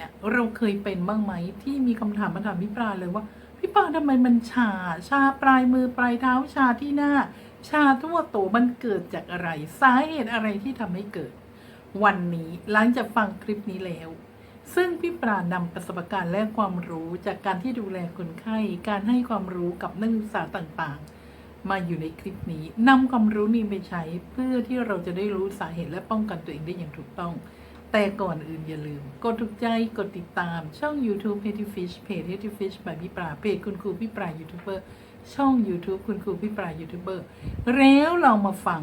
ี้ยเราเคยเป็นบ้างไหมที่มีคำถามมาถามพี่ปลาเลยว่า พี่ปลาทำไมมันชา ชาปลายมือปลายเท้าชาที่หน้า ชาทั่วตัวมันเกิดจากอะไร สาเหตุอะไรที่ทำให้เกิด วันนี้หลังจากฟังคลิปนี้แล้ว ซึ่งพี่ปรานำประสบการณ์และความรู้จากการที่ดูแลคนไข้ การให้ความรู้กับนักศึกษาต่างๆมาอยู่ในคลิปนี้นำความรู้นี้ไปใช้เพื่อที่เราจะได้รู้สาเหตุและป้องกันตัวเองได้อย่างถูกต้อง แต่ก่อนอื่นอย่าลืม กดถูกใจกดติดตามช่อง YouTube p e t t y Fish เพจ p e t t y Fish by พี่ปราเพจคุณครูพี่ปรายูทูบเบอร์ช่อง YouTube คุณครูพี่ปรายูทูบเบอร์แล้วเรามาฟัง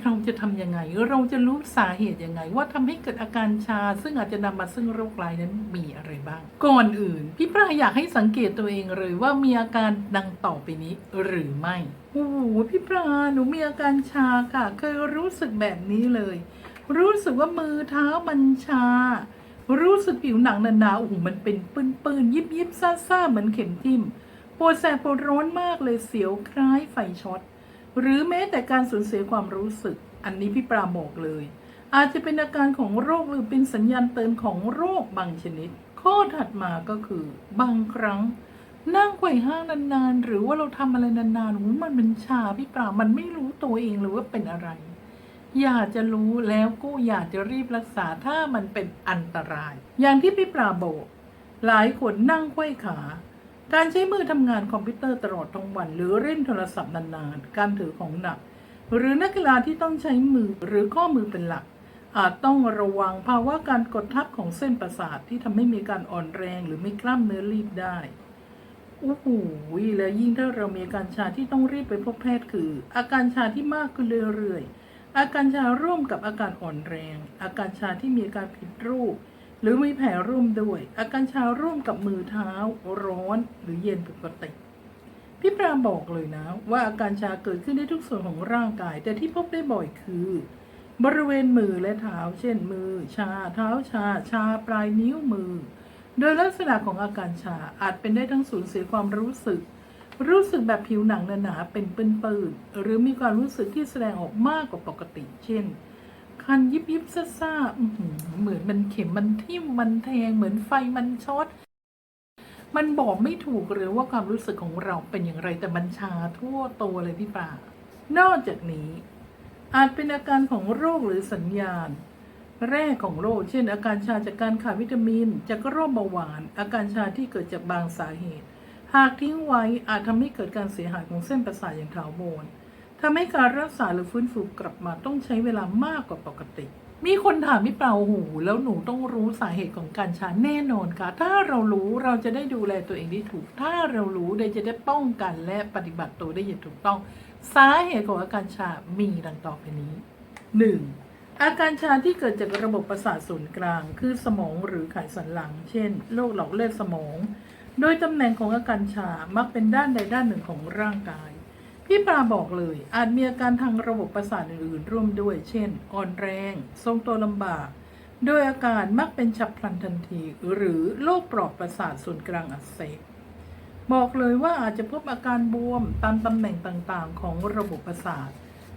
เราจะทำยังไง เราจะรู้สาเหตุยังไง ว่าทำให้เกิดอาการชา ซึ่งอาจจะนำมาซึ่งโรคร้ายนั้นมีอะไรบ้าง ก่อนอื่น พี่ปราอยากให้สังเกตตัวเองเลยว่ามีอาการดังต่อไปนี้หรือไม่โอ้โหพี่ปราหนูมีอาการชาค่ะ เคยรู้สึกแบบนี้เลย รู้สึกว่ามือเท้ามันชา รู้สึกผิวหนังหนาๆโอ้โหมันเป็นปืนๆยิบยิบๆซ่าๆเหมือนเข็มทิ่มปวดแสบปวดร้อนมากเลยเสียวคล้ายไฟช็อต หรือแม้แต่การสูญเสียความรู้สึก อันนี้พี่ปราบอกเลย อาจจะเป็นอาการของโรคหรือเป็นสัญญาณเตือนของโรคบางชนิด ข้อถัดมาก็คือบางครั้ง นั่งไขว่ห้างนานๆ หรือว่าเราทำอะไรนานๆมันมันชาพี่ปรามันไม่รู้ตัวเองเลยว่าเป็นอะไร อยากจะรู้แล้วก็อยากจะรีบรักษาถ้ามันเป็นอันตราย อย่างที่พี่ปราบอกหลายคนนั่งไขว้ขา การใช้มือทำงานคอมพิวเตอร์ตลอดทั้งวัน หรือเล่นโทรศัพท์นานๆ การถือของหนัก หรือนักกีฬาที่ต้องใช้มือหรือข้อมือเป็นหลัก อาจต้องระวังภาวะการกดทับของเส้นประสาทที่ทำให้มีการอ่อนแรงหรือมีกล้ามเนื้อรีบได้โอ้โหและยิ่งถ้าเรามีอาการชาที่ต้องรีบไปพบแพทย์คือ อาการชาที่มากขึ้นเรื่อยๆ อาการชาร่วมกับอาการอ่อนแรง อาการชาที่มีอาการผิดรูป หรือมีแผลร่วมด้วย อาการชาร่วมกับมือเท้า ร้อนหรือเย็นปกติพี่ปรามบอกเลยนะ ว่าอาการชาเกิดขึ้นได้ทุกส่วนของร่างกาย แต่ที่พบได้บ่อยคือ บริเวณมือและเท้า เช่น มือ ชา เท้าชา ชาปลายนิ้วมือ โดยลักษณะของอาการชาอาจเป็นได้ทั้งสูญเสียความรู้สึก รู้สึกแบบผิวหนังหนาๆเป็นปื้นๆหรือมีความรู้สึกที่แสดงออกมากกว่าปกติ เช่น คันยิบยิบซ่าซ่าเหมือนมันเข็มมันทิ่มมันแทงเหมือนไฟมันช็อตมันบอกไม่ถูกเลยว่าความรู้สึกของเราเป็นอย่างไรแต่มันชาทั่วตัวเลยพี่ปลานอกจากนี้ อาจเป็นอาการของโรคหรือสัญญาณ แรกของโรค เช่น อาการชาจากการขาดวิตามิน จากโรคเบาหวาน อาการชาที่เกิดจากบางสาเหตุ หากทิ้งไว้อาจทำให้เกิดการเสียหายของเส้นประสาทอย่างถาวรทำให้การรักษาหรือฟื้นฟูกลับมาต้องใช้เวลามากกว่าปกติ มีคนถามพี่เปล่าหูแล้วหนูต้องรู้สาเหตุของการชาแน่นอนค่ะ ถ้าเรารู้เราจะได้ดูแลตัวเองได้ถูก ถ้าเรารู้เราจะได้ป้องกันและปฏิบัติตัวได้อย่างถูกต้อง สาเหตุของอาการชา มีดังต่อไปนี้ 1. อาการชาที่เกิดจากระบบประสาทส่วนกลาง คือสมองหรือไขสันหลัง เช่น โรคหลอดเลือดสมอง โดยตำแหน่งของอาการชา มักเป็นด้านใดด้านหนึ่งของร่างกาย พี่ปลาบอกเลย อาจมีอาการทางระบบประสาทอื่นๆ ร่วมด้วย เช่น อ่อนแรง ทรงตัวลำบาก โดยอาการมักเป็นฉับพลันทันที หรือโรคปลอบประสาทส่วนกลางอักเสบ บอกเลยว่าอาจจะพบอาการบวมตามตำแหน่งต่างๆ ของระบบประสาท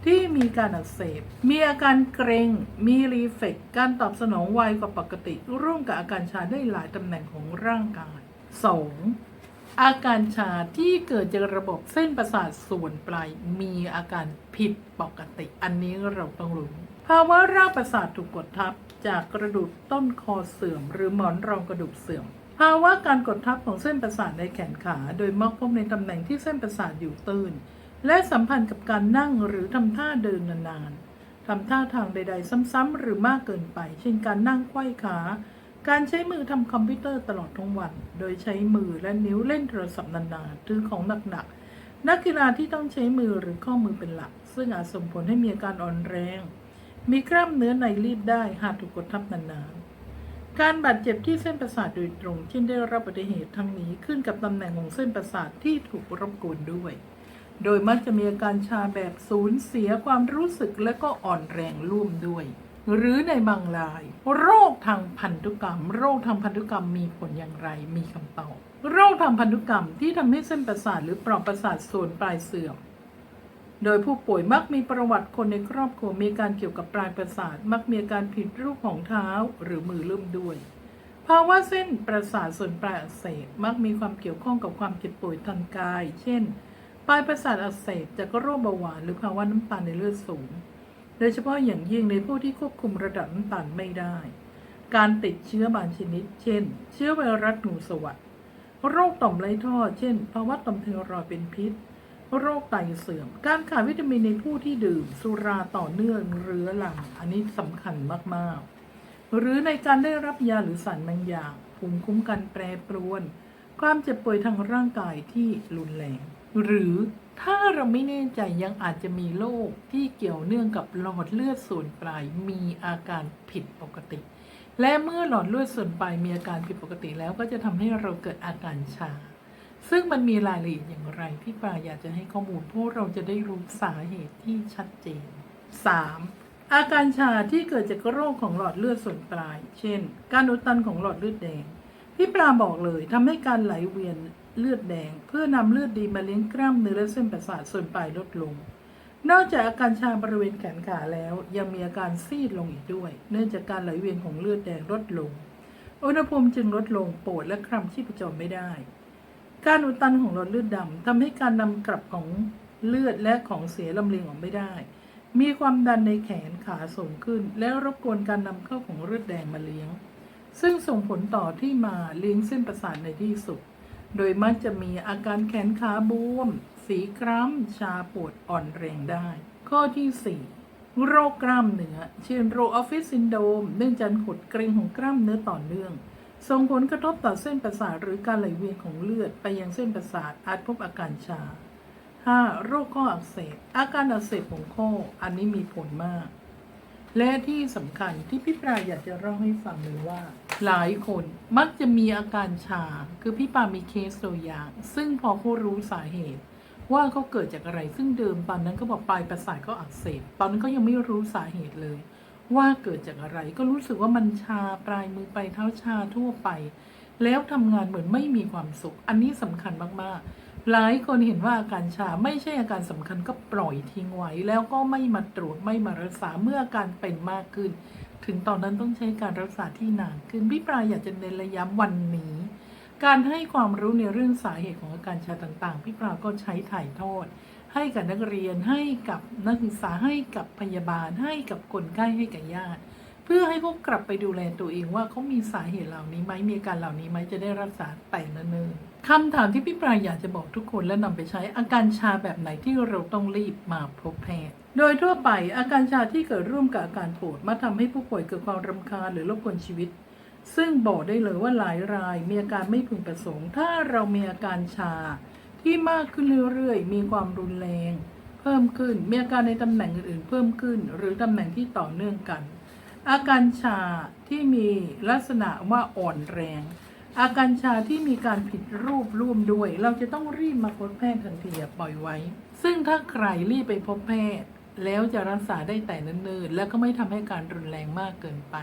ที่มีการอักเสบ มีอาการเกร็งมีรีเฟกการตอบสนองไวกว่าปกติ ร่วมกับอาการชาได้หลายตำแหน่งของร่างกาย 2. อาการชาที่เกิดจากระบบเส้นประสาทส่วนปลายมีอาการผิดปกติ อันนี้เราต้องรู้ภาวะรากประสาทถูกกดทับจากกระดูกต้นคอเสื่อม หรือหมอนรองกระดูกเสื่อม ภาวะการกดทับของเส้นประสาทในแขนขา โดยมักพบในตำแหน่งที่เส้นประสาทอยู่ตื้น และสัมพันธ์กับการนั่งหรือทำท่าเดินนานๆทำท่าทางใด ๆ ซ้ำๆหรือมากเกินไป เช่นการนั่งไขว้ขา การใช้มือทำคอมพิวเตอร์ตลอดทั้งวัน โดยใช้มือและนิ้วเล่นโทรศัพท์นานๆถือของหนักๆ นักกีฬาที่ต้องใช้มือหรือข้อมือเป็นหลัก ซึ่งอาจส่งผลให้มีอาการอ่อนแรง มีกล้ามเนื้อในรีบได้หากถูกกดทับนานๆ การบาดเจ็บที่เส้นประสาทโดยตรงเช่นได้รับอุบัติเหตุทั้งนี้ขึ้นกับตำแหน่งของเส้นประสาทที่ถูกรบกวนด้วย โดยมักจะมีอาการชาแบบสูญเสียความรู้สึกและก็อ่อนแรงร่วมด้วย หรือในบางราย โรคทางพันธุกรรม โรคทางพันธุกรรมมีผลอย่างไรมีคำตอบโรคทางพันธุกรรมที่ทำให้เส้นประสาทหรือปลอกประสาทส่วนปลายเสื่อม โดยผู้ป่วยมักมีประวัติคนในครอบครัวมีการเกี่ยวกับปลายประสาท มักมีอาการผิดรูปของเท้าหรือมือเริ่มด้วยภาวะเส้นประสาทส่วนปลายอักเสบมักมีความเกี่ยวข้องกับความเจ็บป่วยทางกาย เช่น ปลายประสาทอักเสบจากโรคเบาหวานหรือภาวะน้ำตาลในเลือดสูง โดยเฉพาะอย่างยิ่งในผู้ที่ควบคุมระดับน้ำตาลไม่ได้ การติดเชื้อบางชนิด เช่น เชื้อไวรัสหนูสวัสดโรคต่อมไรท่อ เช่น ภาวะต่อมไทรอยด์เป็นพิษ โรคไตเสื่อม การขาดวิตามินในผู้ที่ดื่ม สุราต่อเนื่องเรื้อรัง อันนี้สำคัญมาก ๆ หรือในการได้รับยาหรือสารบางอย่างภูมิคุ้มกันแปรปรวน ความเจ็บป่วยทางร่างกายที่รุนแรง หรือถ้าเราไม่แน่ใจยังอาจจะมีโรคที่เกี่ยวเนื่องกับหลอดเลือดส่วนปลายมีอาการผิดปกติ และเมื่อหลอดเลือดส่วนปลายมีอาการผิดปกติแล้วก็จะทำให้เราเกิดอาการชา ซึ่งมันมีรายละเอียดอย่างไรที่ปลาอยากจะให้ข้อมูลเพราะเราจะได้รู้สาเหตุที่ชัดเจน 3. อาการชาที่เกิดจากโรคของหลอดเลือดส่วนปลาย เช่น การอุดตันของหลอดเลือดแดงพี่ปลาบอกเลยทำให้การไหลเวียน เลือดแดง เพื่อนำเลือดดีมาเลี้ยงกล้ามเนื้อและเส้นประสาทส่วนปลายลดลง นอกจากอาการชาบริเวณแขนขาแล้ว ยังมีอาการซีดลงอีกด้วย เนื่องจากการไหลเวียนของเลือดแดงลดลง อุณหภูมิจึงลดลงปวดและคลำชีพจรไม่ได้ การอุดตันของหลอดเลือดดำทำให้การนำกลับของเลือดและของเสียลำเลียงออกไม่ได้ มีความดันในแขนขาสูงขึ้น และรบกวนการนำเข้าของเลือดแดงมาเลี้ยง ซึ่งส่งผลต่อที่มาเลี้ยงเส้นประสาทในที่สุด โดยมักจะมีอาการแขนขาบวม สีคล้ำ ชาปวดอ่อนแรงได้ ข้อที่ 4 โรคกล้ามเนื้อ เช่นโรคออฟฟิศซินโดม เนื่องจากหดเกร็งของกล้ามเนื้อต่อเนื่อง ส่งผลกระทบต่อเส้นประสาทหรือการไหลเวียนของเลือดไปยังเส้นประสาทอาจพบอาการชา 5. โรคข้ออักเสบ อาการอักเสบของข้อ อันนี้มีผลมาก และที่สำคัญที่พี่ปลาอยากจะเล่าให้ฟังเลยว่า หลายคนมักจะมีอาการชา คือพี่ปามีเคสตัวอย่าง ซึ่งพอเขารู้สาเหตุ ว่าเขาเกิดจากอะไร ซึ่งเดิมตอนนั้นก็บอกปลายประสาทเขาอักเสบ ตอนนั้นก็ยังไม่รู้สาเหตุเลย ว่าเกิดจากอะไร ก็รู้สึกว่ามันชาปลายมือไปเท้าชาทั่วไป แล้วทำงานเหมือนไม่มีความสุข อันนี้สำคัญมากๆ หลายคนเห็นว่าอาการชาไม่ใช่อาการสำคัญก็ปล่อยทิ้งไว้ แล้วก็ไม่มาตรวจไม่มารักษาเมื่ออาการเป็นมากขึ้น ถึงตอนนั้นต้องใช้การรักษาที่นานขึ้นพี่ปลายอยากจะเน้นระย้ำวันนี้ การให้ความรู้ในเรื่องสาเหตุของอาการชาต่างๆ พี่ปลาก็ใช้ถ่ายทอด ให้กับนักเรียนให้กับนักศึกษาให้กับพยาบาล ให้กับคนไข้ให้กับญาติ เพื่อให้เขากลับไปดูแลตัวเองว่าเขามีสาเหตุเหล่านี้ไหมมีอาการเหล่านี้ไหมจะได้รักษาแต่เนิ่นๆคำถามที่พี่ปลายอยากจะบอกทุกคนและนำไปใช้อาการชาแบบไหนที่เราต้องรีบมาพบแพทย์โดยทั่วไปอาการชาที่เกิดร่วมกับอาการปวดมาทำให้ผู้ป่วยเกิดความรำคาญหรือรบกวนชีวิต ซึ่งบอกได้เลยว่าหลายรายมีอาการไม่พึงประสงค์ ถ้าเรามีอาการชาที่มากขึ้นเรื่อยๆ มีความรุนแรง เพิ่มขึ้น มีอาการในตำแหน่งอื่นๆ เพิ่มขึ้น หรือตำแหน่งที่ต่อเนื่องกัน อาการชาที่มีลักษณะว่าอ่อนแรง อาการชาที่มีการผิดรูปร่วมด้วย เราจะต้องรีบมาพบแพทย์ทันทีอย่าปล่อยไว้ ซึ่งถ้าใครรีบไปพบแพทย์ แล้วจะรักษาได้แต่เนิ่นๆ และก็ไม่ทำให้การรุนแรงมากเกินไป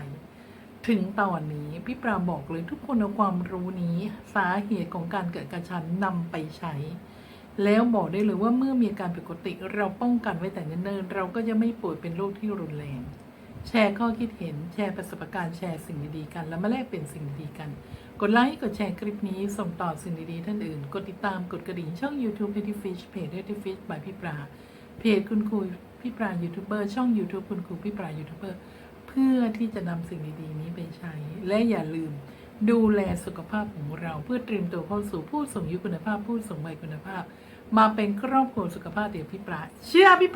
ถึงตอนนี้พี่ปราบอกเลยทุกคนเอาความรู้นี้ สาเหตุของการเกิดกระชันนำไปใช้ แล้วบอกได้เลยว่าเมื่อมีอาการผิดปกติ เราป้องกันไว้แต่เนิ่นๆ เราก็จะไม่ป่วยเป็นโรคที่รุนแรง แชร์ข้อคิดเห็น แชร์ประสบการณ์ แชร์สิ่งดีๆกัน แล้วมาแลกเปลี่ยนสิ่งดีๆกัน กดไลค์ กดแชร์คลิปนี้ ส่งต่อสิ่งดีๆท่านอื่น กดติดตาม กดกระดิ่งช่อง YouTube p e t t y Fish เพจ p e t t y Fish by พี่ปราเพจคุณครูพี่ปรายูทูบเบอร์ ช่อง YouTube คุณครูพี่ปรายูทูบเบอร์ เพื่อที่จะนำสิ่งดีๆนี้ไปใช้ และอย่าลืมดูแลสุขภาพของเราเพื่อเตรียมตัวเข้าสู่ผู้สูงอายุคุณภาพ ผู้สูงวัยคุณภาพ มาเป็นครอบครัวสุขภาพเดียวพี่ปราเชื่อพี่ปรา